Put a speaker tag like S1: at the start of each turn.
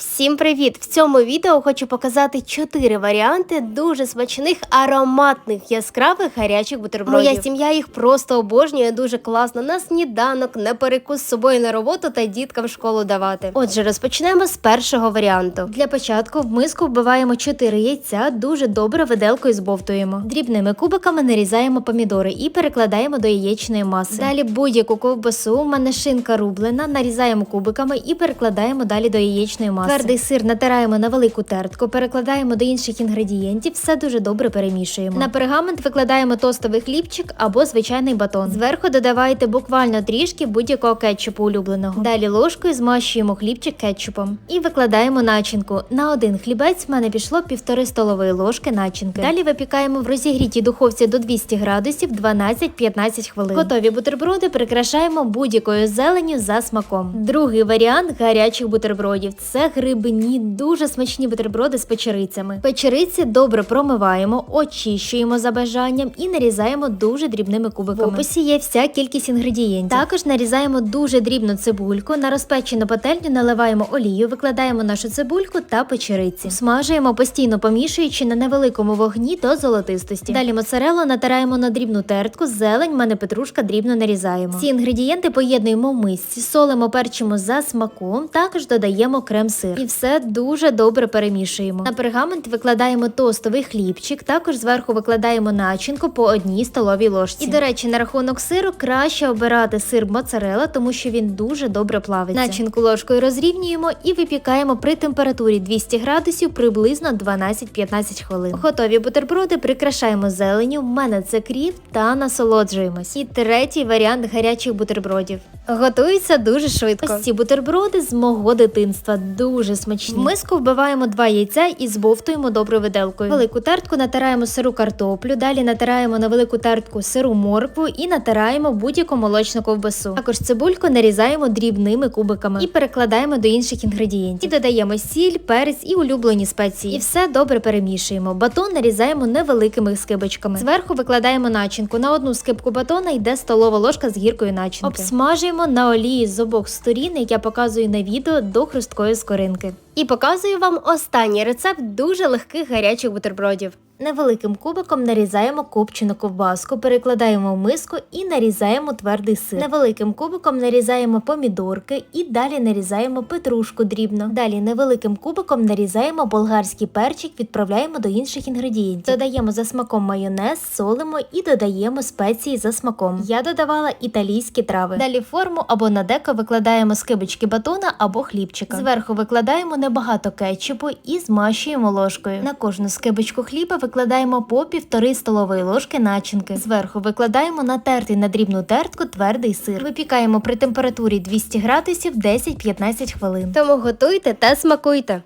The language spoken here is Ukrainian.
S1: Всім привіт! В цьому відео хочу показати чотири варіанти дуже смачних, ароматних, яскравих гарячих бутербродів. Моя сім'я їх просто обожнює дуже класно на сніданок, на перекус з собою на роботу та діткам в школу давати. Отже, розпочнемо з першого варіанту. Для початку в миску вбиваємо 4 яйця, дуже добре виделкою збовтуємо. Дрібними кубиками нарізаємо помідори і перекладаємо до яєчної маси. Далі будь-яку ковбасу, у мене шинка рублена, нарізаємо кубиками і перекладаємо далі до яєчної маси. Твердий сир натираємо на велику тертку, перекладаємо до інших інгредієнтів, все дуже добре перемішуємо. На пергамент викладаємо тостовий хлібчик або звичайний батон. Зверху додавайте буквально трішки будь-якого кетчупу улюбленого. Далі ложкою змащуємо хлібчик кетчупом і викладаємо начинку. На один хлібець в мене пішло півтори столової ложки начинки. Далі випікаємо в розігрітій духовці до 200 градусів 12-15 хвилин. Готові бутерброди прикрашаємо будь-якою зеленню за смаком. Другий варіант гарячих бутербродів це грибні, дуже смачні бутерброди з печерицями. Печериці добре промиваємо, очищуємо за бажанням і нарізаємо дуже дрібними кубиками. В описі є вся кількість інгредієнтів. Також нарізаємо дуже дрібну цибульку. На розпечену пательню наливаємо олію, викладаємо нашу цибульку та печериці. Смажуємо постійно помішуючи на невеликому вогні до золотистості. Далі моцарелу натираємо на дрібну тертку, зелень, мене петрушка дрібно нарізаємо. Ці інгредієнти поєднуємо в мисці, солимо, перчимо за смаком, також додаємо крем-сир. І все дуже добре перемішуємо. На пергамент викладаємо тостовий хлібчик, також зверху викладаємо начинку по одній столовій ложці. І до речі, на рахунок сиру краще обирати сир моцарела, тому що він дуже добре плавиться. Начинку ложкою розрівнюємо і випікаємо при температурі 200 градусів приблизно 12-15 хвилин. Готові бутерброди прикрашаємо зеленю. В мене це кріп та насолоджуємось. І третій варіант гарячих бутербродів. Готується дуже швидко. Ось ці бутерброди з мого дитинства дуже смачні. В миску вбиваємо два яйця і збовтуємо доброю виделкою. Велику тертку натираємо сиру картоплю, далі натираємо на велику тертку сиру моркву і натираємо будь-яку молочну ковбасу. Також цибульку нарізаємо дрібними кубиками і перекладаємо до інших інгредієнтів. І додаємо сіль, перець і улюблені спеції. І все добре перемішуємо. Батон нарізаємо невеликими скибочками. Зверху викладаємо начинку. На одну скибку батона йде столова ложка з гіркою начинки. Обсмажуємо на олії з обох сторін, як я показую на відео до хрусткої скоринки. скоринки. І показую вам останній рецепт дуже легких гарячих бутербродів. Невеликим кубиком нарізаємо копчену ковбаску, перекладаємо в миску і нарізаємо твердий сир. Невеликим кубиком нарізаємо помідорки і далі нарізаємо петрушку дрібно. Далі невеликим кубиком нарізаємо болгарський перчик, відправляємо до інших інгредієнтів. Додаємо за смаком майонез, солимо і додаємо спеції за смаком. Я додавала італійські трави. Далі форму або на деко викладаємо скибочки батона або хлібчика. Зверху викладаємо небагато кетчупу і змащуємо ложкою. На кожну скибочку хліба викладаємо по півтори столової ложки начинки. Зверху викладаємо натертий на дрібну тертку твердий сир. Випікаємо при температурі 200 градусів 10-15 хвилин. Тому готуйте та смакуйте.